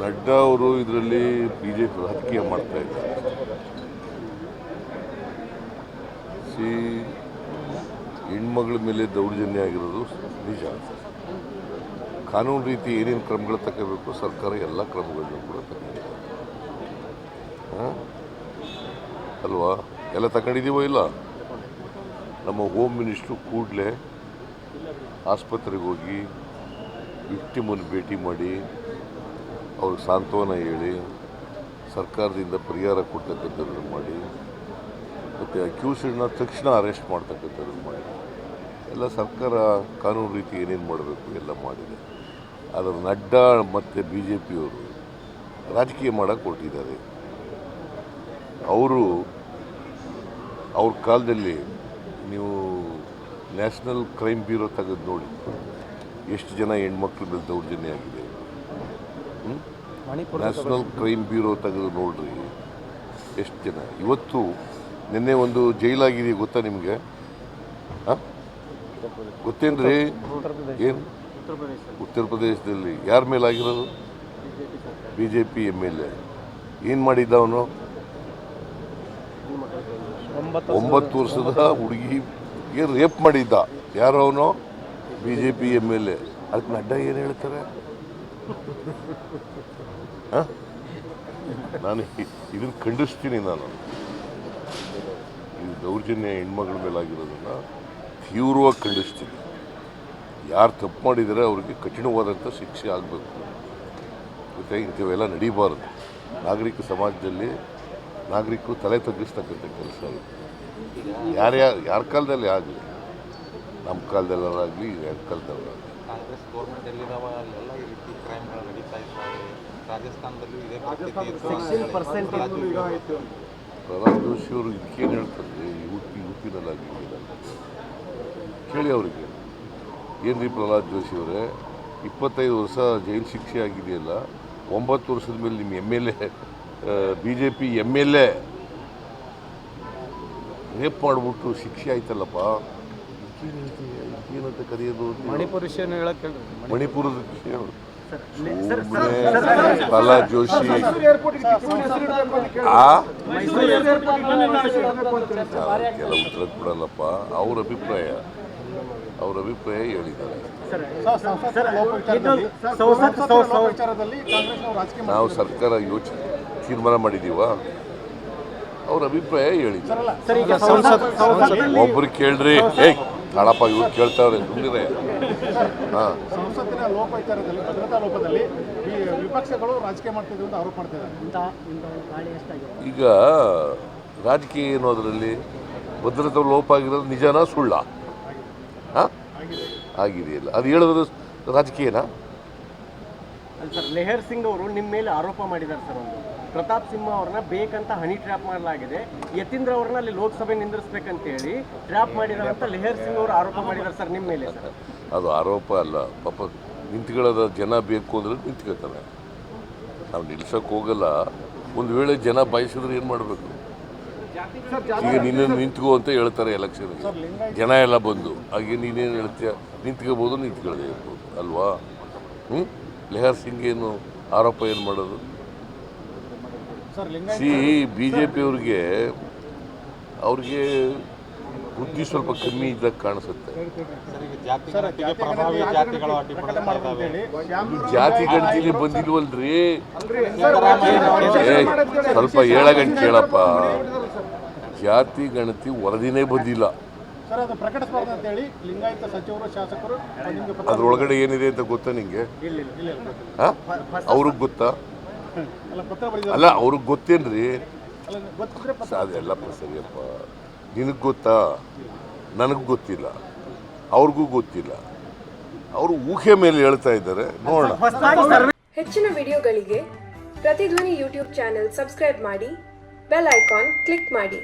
ನಡ್ಡಾ ಅವರು ಇದರಲ್ಲಿ B J P ರಾಜಕೀಯ ಮಾಡ್ತಾ ಇದ್ದಾರೆ. ಸಿ, ಹೆಣ್ಮಗಳ ಮೇಲೆ ದೌರ್ಜನ್ಯ ಆಗಿರೋದು ನಿಜ. ಕಾನೂನು ರೀತಿ ಏನೇನು ಕ್ರಮಗಳು ತಗೋಬೇಕು, ಸರ್ಕಾರ ಎಲ್ಲ ಕ್ರಮಗಳನ್ನು ಕೂಡ ತಗೊಂಡಿದೆ. ಅಲ್ವಾ? ಎಲ್ಲ ತಗೊಂಡಿದ್ದೀವೋ ಇಲ್ಲ? ನಮ್ಮ ಹೋಮ್ ಮಿನಿಸ್ಟ್ರು ಕೂಡಲೇ ಆಸ್ಪತ್ರೆಗೆ ಹೋಗಿ ವಿಕ್ಟಿಮನ್ನು ಭೇಟಿ ಮಾಡಿ ಅವ್ರಿಗೆ ಸಾಂತ್ವನ ಹೇಳಿ, ಸರ್ಕಾರದಿಂದ ಪರಿಹಾರ ಕೊಡ್ತಕ್ಕಂಥದ್ದನ್ನು ಮಾಡಿ, ಮತ್ತು ಅಕ್ಯೂಸ್ಡ್ನ ತಕ್ಷಣ ಅರೆಸ್ಟ್ ಮಾಡ್ತಕ್ಕಂಥದ್ದನ್ನು ಮಾಡಿ. ಎಲ್ಲ ಸರ್ಕಾರ ಕಾನೂನು ರೀತಿ ಏನೇನು ಮಾಡಬೇಕು ಎಲ್ಲ ಮಾಡಿದೆ. ಅದರ ನಡ್ಡಾ ಮತ್ತು ಬಿ ಜೆ ಪಿಯವರು ರಾಜಕೀಯ ಮಾಡೋಕ್ಕೆ ಕೊಟ್ಟಿದ್ದಾರೆ ಅವರು, ಅವ್ರ ಕಾಲದಲ್ಲಿ ನೀವು ನ್ಯಾಷನಲ್ ಕ್ರೈಮ್ ಬ್ಯೂರೋ ತೆಗೆದು ನೋಡಿ. ಎಷ್ಟು ಜನ ಹೆಣ್ಮಕ್ಳ ಮೇಲೆ ದೌರ್ಜನ್ಯ ಆಗಿದೆ. ನ್ಯಾಷನಲ್ ಕ್ರೈಮ್ ಬ್ಯೂರೋ ತೆಗೆದು ನೋಡ್ರಿ. ಎಷ್ಟು ಜನ? ಇವತ್ತು ನಿನ್ನೆ ಒಂದು ಜೈಲಾಗಿದೆ ಗೊತ್ತಾ ನಿಮಗೆ? ಗೊತ್ತೇನ್ರಿ? ಏನು? ಉತ್ತರ ಪ್ರದೇಶದಲ್ಲಿ. ಯಾರ ಮೇಲೆ ಆಗಿರೋದು B J P M L A ಏನು ಮಾಡಿದ್ದ ಅವನು? ಒಂಬತ್ತು ವರ್ಷದ ಹುಡುಗಿ ಏನು ರೇಪ್ ಮಾಡಿದ್ದ? ಯಾರು ಅವನು? B J P M L A ಅದಕ್ಕೆ ನಡ್ಡಾ ಏನು ಹೇಳ್ತಾರೆ? ನಾನು ಇದನ್ನು ಖಂಡಿಸ್ತೀನಿ ನಾನು. ಈ ದೌರ್ಜನ್ಯ ಹೆಣ್ಮಗಳ ಮೇಲಾಗಿರೋದನ್ನ ತೀವ್ರವಾಗಿ ಖಂಡಿಸ್ತೀನಿ. ಯಾರು ತಪ್ಪು ಮಾಡಿದರೆ ಅವ್ರಿಗೆ ಕಠಿಣವಾದಂಥ ಶಿಕ್ಷೆ ಆಗಬೇಕು. ಮತ್ತು ಇಂಥವೆಲ್ಲ ನಡೀಬಾರದು. ನಾಗರಿಕ ಸಮಾಜದಲ್ಲಿ ನಾಗರಿಕರು ತಲೆ ತಗ್ಗಿಸ್ತಕ್ಕಂಥ ಕೆಲಸ ಇದೆ ಯಾರ್ಯಾರು ಯಾರ ಕಾಲದಲ್ಲಿ ಆಗಲಿ. ನಮ್ಮ ಕಾಲದಲ್ಲಾಗಲಿ ಯಾರ ಕಾಲದಲ್ಲಾಗಲಿ ಕಾಂಗ್ರೆಸ್ ಗೌರ್ಮೆಂಟ್ ಎಲ್ಲಿದಾವ? ಅಲ್ಲೆಲ್ಲ ಈ ರೀತಿ ಕ್ರೈಮ್ಗಳು ನಡೀತಾ ಇದ್ದಾವೆ. ರಾಜಸ್ಥಾನದಲ್ಲಿ ಇದೇ ಪರಿಸ್ಥಿತಿ ಇತ್ತು. ಪ್ರಹ್ಲಾದ್ ಜೋಶಿ ಅವರು ಇದಕ್ಕೇನು ಹೇಳ್ತಾರೆ? ಯು ಪಿನಲ್ಲಿ ಕೇಳಿ. ಅವರಿಗೆ. ಏನು ರೀ ಪ್ರಹ್ಲಾದ್ ಜೋಶಿ ಅವರೇ? ಇಪ್ಪತ್ತೈದು ವರ್ಷ ಜೈಲು ಶಿಕ್ಷೆ ಆಗಿದೆಯಲ್ಲ? ಒಂಬತ್ತು ವರ್ಷದ ಮೇಲೆ ನಿಮ್ಮ M L A B J P M L A. Rape ಮಾಡಿಬಿಟ್ಟು ಶಿಕ್ಷೆ ಆಯ್ತಲ್ಲಪ್ಪ? ಕರೆಯೋದು ಅಂತ ಮಣಿಪುರ ವಿಷಯನ ಹೇಳಕ್ ಮಣಿಪುರದ ವಿಷಯ ಪ್ರಹ್ಲಾದ್ ಜೋಶಿ ಆ ಕೆಲ ಉತ್ತರ ಕೊಡಲ್ಲಪ್ಪ ಅವ್ರ ಅಭಿಪ್ರಾಯ ಅವ್ರ ಅಭಿಪ್ರಾಯ ಹೇಳಿದ್ದಾರೆ ನಾವು ಸರ್ಕಾರ ಯೋಚನೆ ತೀರ್ಮಾನ ಮಾಡಿದೀವ ಅವ್ರ ಅಭಿಪ್ರಾಯ ಹೇಳಿದ್ದಾರೆ ಒಬ್ರು ಕೇಳ್ರಿ ಏಯ್ ಇವರು ಕೇಳ್ತಾವ್ರೆ ಸುಮ್ಮನೆ ಹಾಂ. ಸಂಸತ್ತಿನ ಲೋಪವಿಚಾರದಲ್ಲಿ ಭದ್ರತಾ ಲೋಪದಲ್ಲಿ ಈ ವಿಪಕ್ಷಗಳು ರಾಜಕೀಯ ಮಾಡ್ತಿದ್ರು ಅಂತ ಆರೋಪ ಮಾಡ್ತಿದ್ದಾರೆ ಈಗ ರಾಜಕೀಯ ಏನು ಅದರಲ್ಲಿ ಭದ್ರತಾ ಲೋಪ ಆಗಿರೋದು ನಿಜನಾ ಸುಳ್ಳ? ಹಾಂ? ಆಗಿದೆಯಲ್ಲ. ಅದು ಹೇಳೋದು ರಾಜಕೀಯನಾ? ಸರ್ ಲೆಹರ್ ಸಿಂಗ್ ಅವರು ನಿಮ್ಮ ಮೇಲೆ ಆರೋಪ ಮಾಡಿದ್ದಾರೆ ಸರ್ ಒಂದು. ಪ್ರತಾಪ್ ಸಿಂಹ ಅವ್ರನ್ನ ಬೇಕಂತ ಹನಿ ಟ್ರ್ಯಾಪ್ ಮಾಡಲಾಗಿದೆ. ಯತೀಂದ್ರ ಅವ್ರನ್ನ ಅಲ್ಲಿ ಲೋಕಸಭೆ ನಿಂದಿರ್ಸ್ಬೇಕಂತ ಹೇಳಿ ಟ್ರ್ಯಾಪ್ ಮಾಡಿದ್ದಾರೆ ಅಂತ ಲೆಹರ್ ಸಿಂಗ್ ಅವರು ಆರೋಪ ಮಾಡಿದ್ದಾರೆ ಸರ್ ನಿಮ್ಮ ಮೇಲೆ ಸರ್. ಅದು ಆರೋಪ ಅಲ್ಲ ಪಾಪ ನಿಂತ್ಕೊಳ್ಳೋದ ಜನ ಬೇಕು ಅಂದ್ರೆ ನಿಂತ್ಕೊಳ್ತಾರೆ. ನಾವು ನಿಲ್ಸಕ್ಕೆ ಹೋಗಲ್ಲ. ಒಂದು ವೇಳೆ ಜನ ಬಯಸಿದ್ರೆ ಏನು ಮಾಡಬೇಕು? ಈಗ ನಿನ್ನ ನಿಂತ್ಕೋ ಅಂತ ಹೇಳ್ತಾರೆ ಎಲೆಕ್ಷನ್ ಜನ ಎಲ್ಲ ಬಂದು ಹಾಗೆ ನೀನೇನು ಹೇಳ್ತೀಯ? ನಿಂತ್ಕೋಬೋದು ನಿಂತ್ಕೊಳ್ಳದೆ ಇರ್ಬೋದು ಅಲ್ವಾ? ಹ್ಞೂ ಲೆಹರ್ ಸಿಂಗ್ ಏನು ಆರೋಪ ಏನು ಮಾಡೋದು? ಸಿ ಬಿ ಜೆ ಪಿಯವ್ರಿಗೆ ಅವ್ರಿಗೆ ಬುದ್ಧಿ ಸ್ವಲ್ಪ ಕಮ್ಮಿ ಇದ್ದಾಗ ಕಾಣಿಸುತ್ತೆ. ಸರ್, ಈಗ ಜಾತಿ ಗಣತಿಲಿ ಬಂದಿಲ್ವಲ್ರಿ? ಏ ಸ್ವಲ್ಪ ಗಂಟೆ ಕೇಳಪ್ಪ ಜಾತಿ ಗಣತಿ ವರದಿನೇ ಬಂದಿಲ್ಲ. ಸರ್ ಅದು ಪ್ರಕಟಿಸಬಾರ್ದು ಅಂತ ಹೇಳಿ ಲಿಂಗಾಯತ ಸಚಿವರು ಶಾಸಕರು ನಿಮಗೆ ಪತ್ರ ಅದ್ರೊಳಗಡೆ ಏನಿದೆ ಅಂತ ಗೊತ್ತಾ ನಿಂಗೆ? ಹಾಂ? ಅವ್ರಿಗೆ ಗೊತ್ತಾ? ಅಲ್ಲ ಅವ್ರಿಗೆ ಗೊತ್ತೇನ್ರಿ ಅಲ್ಲ ಗೊತ್ತಿದ್ರೆ ಪತ್ರ ಅದೆಲ್ಲಪ್ಪ ಸರಿಯಪ್ಪ. ನಿನಗೆ ಗೊತ್ತಾ? ನನಗೆ ಗೊತ್ತಿಲ್ಲ. ಅವ್ರಿಗೂ ಗೊತ್ತಿಲ್ಲ. ಅವರು ಊಹೆ ಮೇಲೆ ಹೇಳ್ತಾ ಇದ್ದಾರೆ. ನೋಡೋಣ. ಹೆಚ್ಚಿನ ವಿಡಿಯೋಗಳಿಗೆ ಪ್ರತಿಧ್ವನಿ ಯೂಟ್ಯೂಬ್ ಚಾನೆಲ್ ಸಬ್ಸ್ಕ್ರೈಬ್ ಮಾಡಿ ಬೆಲ್ ಐಕಾನ್ ಕ್ಲಿಕ್ ಮಾಡಿ.